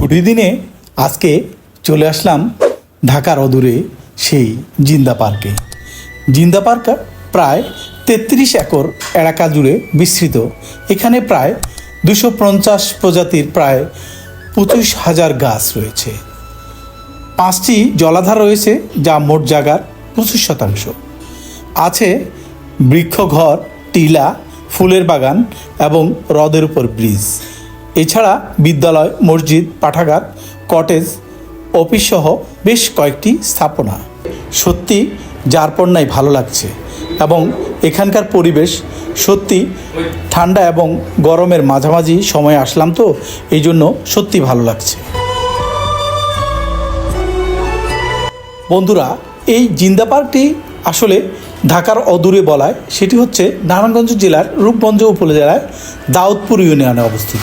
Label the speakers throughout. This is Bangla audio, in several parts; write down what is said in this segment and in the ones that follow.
Speaker 1: ছুটির দিনে আজকে চলে আসলাম ঢাকার অদূরে সেই জিন্দা পার্কে। জিন্দা পার্ক প্রায় তেত্রিশ একর এলাকা জুড়ে বিস্তৃত। এখানে প্রায় দুশো পঞ্চাশ প্রজাতির প্রায় পঁচিশ হাজার গাছ রয়েছে। পাঁচটি জলাধার রয়েছে যা মোট জায়গার পঁচিশ শতাংশ। আছে বৃক্ষঘর, টিলা, ফুলের বাগান এবং হ্রদের উপর ব্রিজ। এছাড়া বিদ্যালয়, মসজিদ, পাঠাগার, কটেজ, অফিস সহ বেশ কয়েকটি স্থাপনা। সত্যি যারপন্যায় ভালো লাগছে এবং এখানকার পরিবেশ সত্যি ঠান্ডা এবং গরমের মাঝামাঝি সময় আসলাম তো, এই জন্য সত্যি ভালো লাগছে। বন্ধুরা, এই জিন্দা পার্কটি আসলে ঢাকার অদূরে বলায় সেটি হচ্ছে নারায়ণগঞ্জ জেলার রূপগঞ্জ উপজেলায় দাউদপুর ইউনিয়নে অবস্থিত।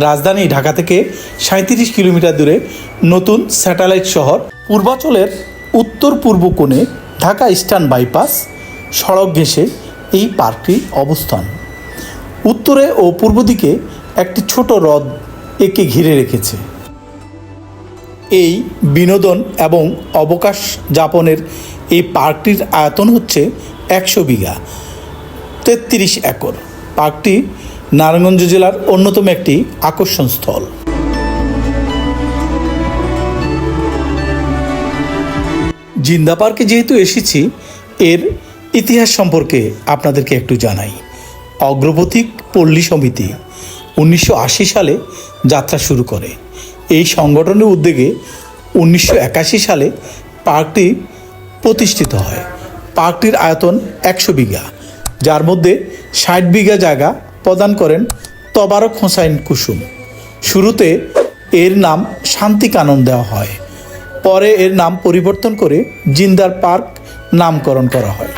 Speaker 1: রাজধানী ঢাকা থেকে সাঁত্রিশ কিলোমিটার দূরে নতুন স্যাটেলাইট শহর। পূর্বাচলের উত্তর পূর্ব কোণে ঢাকা ইস্টার্ন বাইপাস সড়ক ঘেঁষে এই পার্কটি অবস্থান। উত্তরে ও পূর্ব দিকে একটি ছোট হ্রদ একে ঘিরে রেখেছে। এই বিনোদন এবং অবকাশ যাপনের এই পার্কটির আয়তন হচ্ছে একশো বিঘা, তেত্রিশ একর। পার্কটি নারায়ণগঞ্জ জেলার অন্যতম একটি আকর্ষণ স্থল। জিন্দা পার্কে যেহেতু এসেছি, এর ইতিহাস সম্পর্কে আপনাদেরকে একটু জানাই। অগ্রপথিক পল্লী সমিতি উনিশশো আশি সালে যাত্রা শুরু করে। এই সংগঠনের উদ্যোগে উনিশশো একাশি সালে পার্কটি প্রতিষ্ঠিত হয়। পার্কটির আয়তন একশো বিঘা। যার মধ্যে ষাট বিঘা জায়গা প্রদান করেন তবারক হোসাইন কুসুম। শুরুতে এর নাম শান্তি কানন দেওয়া হয়। পরে এর নাম পরিবর্তন করে জিন্দার পার্ক নামকরণ করা হয়।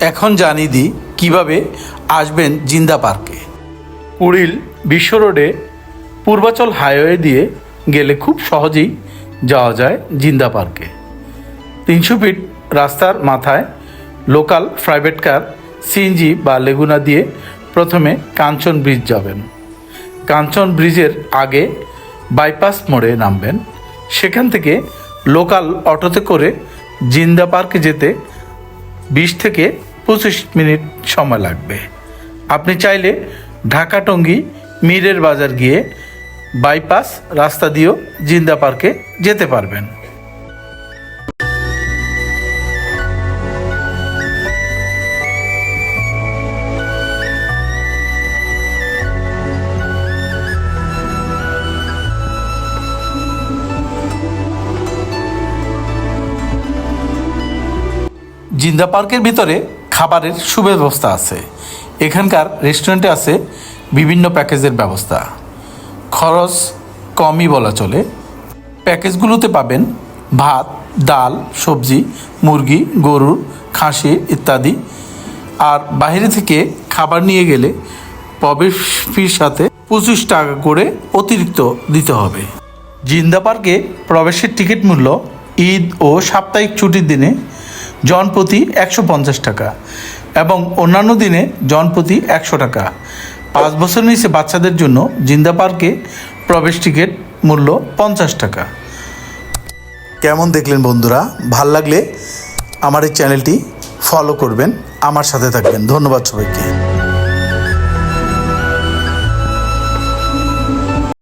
Speaker 1: এখন জানিয়ে দিই কীভাবে আসবেন জিন্দা পার্কে। কুড়িল বিশ্ব রোডে পূর্বাচল হাইওয়ে দিয়ে গেলে খুব সহজেই যাওয়া যায় জিন্দা পার্কে। তিনশো ফিট রাস্তার মাথায় লোকাল প্রাইভেট কার, সিএনজি বা লেগুনা দিয়ে প্রথমে কাঞ্চন ব্রিজ যাবেন। কাঞ্চন ব্রিজের আগে বাইপাস মোড়ে নামবেন। সেখান থেকে লোকাল অটোতে করে জিন্দা পার্কে যেতে বিশ থেকে পঁচিশ মিনিট সময় লাগবে। আপনি চাইলে ঢাকা টঙ্গী মিরের বাজার গিয়ে বাইপাস রাস্তা দিয়েও জিন্দা পার্কে যেতে পারবেন। জিন্দা পার্কের ভিতরে খাবারের সুব্যবস্থা আছে। এখানকার রেস্টুরেন্টে আছে বিভিন্ন প্যাকেজের ব্যবস্থা। খরচ কমই বলা চলে। প্যাকেজগুলোতে পাবেন ভাত, ডাল, সবজি, মুরগি, গরু, খাসি ইত্যাদি। আর বাইরে থেকে খাবার নিয়ে গেলে প্রবেশ ফির সাথে পঁচিশ টাকা করে অতিরিক্ত দিতে হবে। জিন্দা পার্কে প্রবেশের টিকিট মূল্য ঈদ ও সাপ্তাহিক ছুটির দিনে জনপ্রতি একশো পঞ্চাশ টাকা। এবং অন্যান্য দিনে জনপ্রতি একশো টাকা। পাঁচ বছর নিচে বাচ্চাদের জন্য জিন্দা পার্কে প্রবেশ টিকিট মূল্য পঞ্চাশ টাকা। কেমন দেখলেন বন্ধুরা? ভালো লাগলে আমার এই চ্যানেলটি ফলো করবেন, আমার সাথে থাকবেন। ধন্যবাদ সবাইকে।